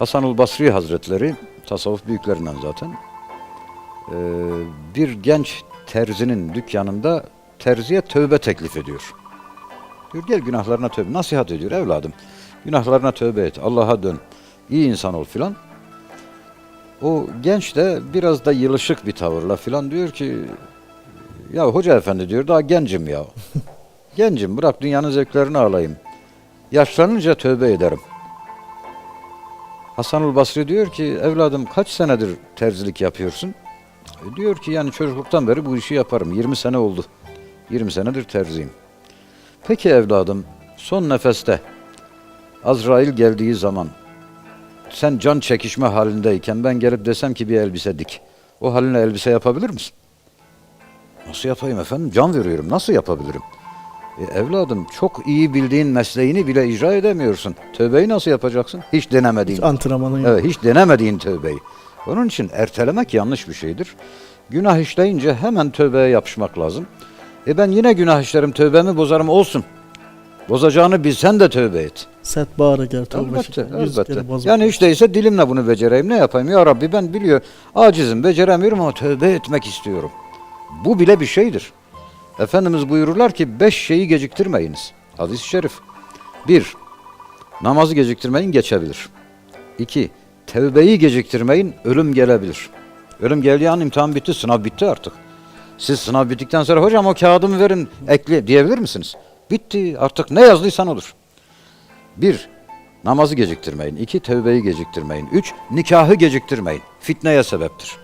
Hasanul Basri Hazretleri, tasavvuf büyüklerinden zaten, eee, bir genç terzinin dükkanında terziye tövbe teklif ediyor. Diyor gel günahlarına tövbe, nasihat ediyor evladım. Günahlarına tövbe et, Allah'a dön, iyi insan ol filan. O genç de biraz da yılışık bir tavırla filan diyor ki ya hoca efendi diyor daha gencim ya. gencim bırak dünyanın zevklerini alayım. Yaşlanınca tövbe ederim. Hasanul Basri diyor ki evladım kaç senedir terzilik yapıyorsun? E, diyor ki yani çocukluktan beri bu işi yaparım. 20 sene oldu. 20 senedir terziyim. Peki evladım son nefeste Azrail geldiği zaman sen can çekişme halindeyken ben gelip desem ki bir elbise dik. O haline elbise yapabilir misin? Nasıl yapayım efendim? Can veriyorum. Nasıl yapabilirim? E, evladım çok iyi bildiğin mesleğini bile icra edemiyorsun. Tövbeyi nasıl yapacaksın? Hiç denemediğin. Hiç antrenmanın yok. Evet, hiç denemediğin tövbeyi. Onun için ertelemek yanlış bir şeydir. Günah işleyince hemen tövbeye yapışmak lazım. E ben yine günah işlerim, tövbemi bozarım olsun. Bozacağını bilsen de tövbe et. Set bağırı gel tövbe Elbette, elbette. Yani hiç değilse dilimle bunu becereyim. Ne yapayım? Ya Rabbi ben biliyor, acizim, beceremiyorum ama tövbe etmek istiyorum. Bu bile bir şeydir. Efendimiz buyururlar ki beş şeyi geciktirmeyiniz. Hadis-i şerif. Bir, namazı geciktirmeyin geçebilir. İki, tevbeyi geciktirmeyin ölüm gelebilir. Ölüm geldiği an imtihan bitti, sınav bitti artık. Siz sınav bittikten sonra hocam o kağıdımı verin ekle diyebilir misiniz? Bitti artık ne yazdıysan olur. Bir, namazı geciktirmeyin. İki, tevbeyi geciktirmeyin. Üç, nikahı geciktirmeyin. Fitneye sebeptir.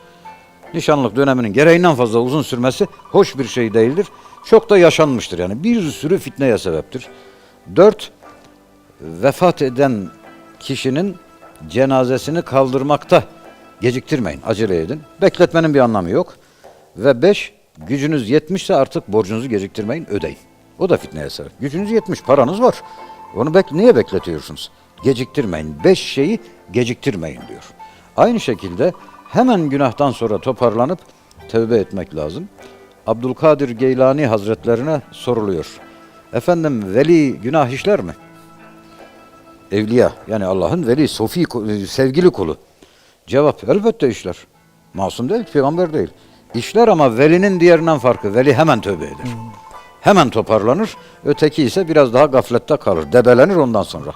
Nişanlık döneminin gereğinden fazla uzun sürmesi hoş bir şey değildir. Çok da yaşanmıştır yani. Bir sürü fitneye sebeptir. Dört, vefat eden kişinin cenazesini kaldırmakta geciktirmeyin, acele edin. Bekletmenin bir anlamı yok. Ve beş, gücünüz yetmişse artık borcunuzu geciktirmeyin, ödeyin. O da fitneye sebep. Gücünüz yetmiş, paranız var. Onu bek niye bekletiyorsunuz? Geciktirmeyin. Beş şeyi geciktirmeyin diyor. Aynı şekilde hemen günahtan sonra toparlanıp tövbe etmek lazım. Abdülkadir Geylani Hazretlerine soruluyor. Efendim veli günah işler mi? Evliya yani Allah'ın veli, sofi, sevgili kulu. Cevap elbette işler. Masum değil, peygamber değil. İşler ama velinin diğerinden farkı. Veli hemen tövbe eder. Hemen toparlanır. Öteki ise biraz daha gaflette kalır. Debelenir ondan sonra.